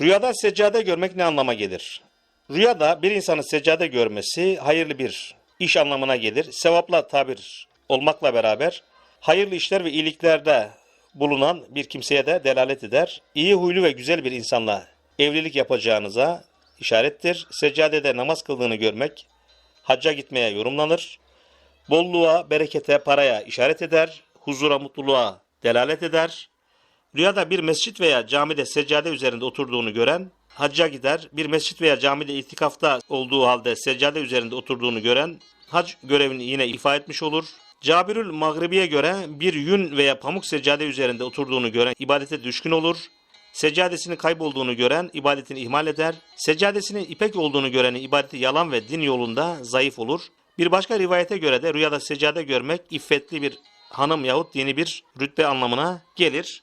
Rüyada seccade görmek ne anlama gelir? Rüyada bir insanın seccade görmesi hayırlı bir iş anlamına gelir. Sevapla tabir olmakla beraber hayırlı işler ve iyiliklerde bulunan bir kimseye de delalet eder. İyi huylu ve güzel bir insanla evlilik yapacağınıza işarettir. Seccadede namaz kıldığını görmek hacca gitmeye yorumlanır. Bolluğa, berekete, paraya işaret eder. Huzura, mutluluğa delalet eder. Rüyada bir mescit veya camide seccade üzerinde oturduğunu gören hacca gider. Bir mescit veya camide itikafta olduğu halde seccade üzerinde oturduğunu gören hac görevini yine ifa etmiş olur. Cabirül Mağribi'ye göre bir yün veya pamuk seccade üzerinde oturduğunu gören ibadete düşkün olur. Seccadesinin kaybolduğunu gören ibadetini ihmal eder. Seccadesinin ipek olduğunu gören ibadeti yalan ve din yolunda zayıf olur. Bir başka rivayete göre de rüyada seccade görmek iffetli bir hanım yahut yeni bir rütbe anlamına gelir.